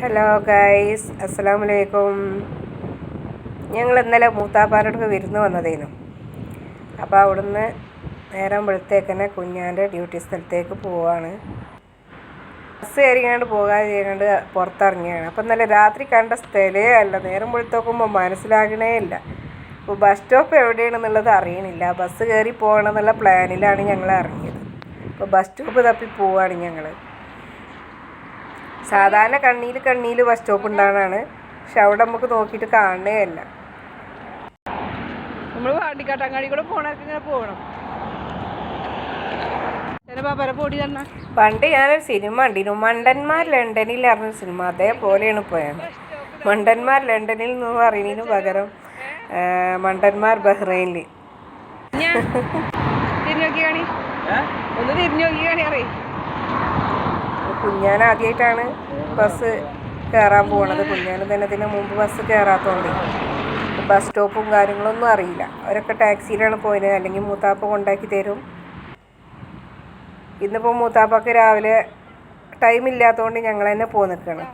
Hello guys അസ്സലാമു വലൈക്കും ഞങ്ങൾ ഇന്നലെ മൂത്താപ്പാരോടൊക്കെ വിരുന്ന് വന്നതേനു. അപ്പോൾ അവിടുന്ന് നേരം വെളുത്തേക്കന്നെ കുഞ്ഞാന്റെ ഡ്യൂട്ടി സ്ഥലത്തേക്ക് പോവാണ്. ബസ് കയറിങ്ങാണ്ട് പോകാതെ ചെയ്യാണ്ട് പുറത്തിറങ്ങിയാണ്. അപ്പം നല്ല രാത്രി കണ്ട സ്ഥലേ അല്ല. നേരം വെളുത്തോക്കുമ്പോൾ മനസ്സിലാകണേ ഇല്ല. അപ്പോൾ ബസ് സ്റ്റോപ്പ് എവിടെയാണെന്നുള്ളത് അറിയണില്ല. ബസ് കയറി പോകണം എന്നുള്ള പ്ലാനിലാണ് ഞങ്ങൾ ഇറങ്ങിയത്. അപ്പോൾ ബസ് സ്റ്റോപ്പ് തപ്പി പോവാണ് ഞങ്ങൾ സാധാരണ കണ്ണിയിൽ കണ്ണിയിൽ ബസ് സ്റ്റോപ്പ് ഉണ്ടാകാനാണ് പക്ഷെ അവിടെ നമുക്ക് നോക്കിയിട്ട് കാണണേ അല്ല നമ്മൾ പാണ്ടിക്കാട്ടങ്ങാടി കൂടെ പോണൊക്കെ ഇങ്ങനെ പോകണം. പണ്ട് ഞാനൊരു സിനിമ കണ്ടിരുന്നു മണ്ടന്മാർ ലണ്ടനിൽ അറിഞ്ഞ സിനിമ. അതേപോലെയാണ് പോയത്. മണ്ടന്മാർ ലണ്ടനിൽ എന്ന് പറയുന്നതിന് പകരം മണ്ടന്മാർ ബഹ്റൈനിൽ ഞാൻ തിരിഞ്ഞു നോക്കി കാണി ഒന്ന് തിരിഞ്ഞു നോക്കി കാണി അറിയ കുഞ്ഞാൻ ആദ്യമായിട്ടാണ് ബസ് കയറാൻ പോണത്. കുഞ്ഞാൻ തന്നെ ഇതിന് മുമ്പ് ബസ് കയറാത്തതുകൊണ്ട് ബസ് സ്റ്റോപ്പും കാര്യങ്ങളൊന്നും അറിയില്ല. അവരൊക്കെ ടാക്സിയിലാണ് പോയത്. അല്ലെങ്കിൽ മൂത്താപ്പ കൊണ്ടാക്കി തരും. ഇന്നിപ്പോൾ മൂത്താപ്പക്ക് രാവിലെ ടൈം ഇല്ലാത്തതുകൊണ്ട് ഞങ്ങൾ തന്നെ പോ നിൽക്കണം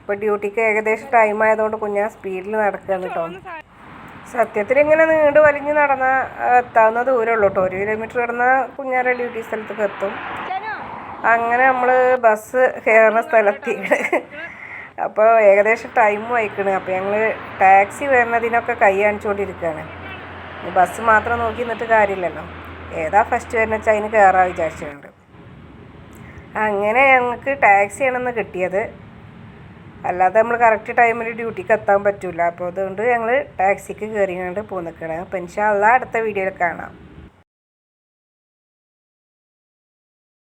ഇപ്പോൾ ഡ്യൂട്ടിക്ക് ഏകദേശം ടൈം ആയതുകൊണ്ട് കുഞ്ഞാൻ സ്പീഡിൽ നടക്കുകയാണ് കേട്ടോ സത്യത്തിൽ ഇങ്ങനെ നീണ്ട് വലിഞ്ഞ് നടന്നാൽ എത്താവുന്ന ദൂരമുള്ളൂ കേട്ടോ ഒരു കിലോമീറ്റർ കിടന്നാൽ കുഞ്ഞാരുടെ ഡ്യൂട്ടി സ്ഥലത്തേക്ക് എത്തും. അങ്ങനെ നമ്മൾ ബസ് കയറുന്ന സ്ഥലത്തേക്ക് അപ്പോൾ ഏകദേശം ടൈം അയക്കണ് അപ്പോൾ ഞങ്ങൾ ടാക്സി വരുന്നതിനൊക്കെ കൈ കാണിച്ചുകൊണ്ടിരിക്കുകയാണ് ബസ് മാത്രം നോക്കി നിന്നിട്ട് കാര്യമില്ലല്ലോ. ഏതാ ഫസ്റ്റ് വരുന്ന വെച്ചാൽ അതിന് കയറാൻ വിചാരിച്ചിട്ടുണ്ട്. അങ്ങനെ ഞങ്ങൾക്ക് ടാക്സിയാണെന്ന് കിട്ടിയത്. അല്ലാതെ നമ്മൾ കറക്റ്റ് ടൈമിൽ ഡ്യൂട്ടിക്ക് എത്താൻ പറ്റില്ല അപ്പോൾ അതുകൊണ്ട് ഞങ്ങൾ ടാക്സിക്ക് കയറിയാണ്ട് പോന്നിക്കണം. അപ്പോൾ ഇൻഷാ അല്ലാ അടുത്ത വീഡിയോയിൽ കാണാം.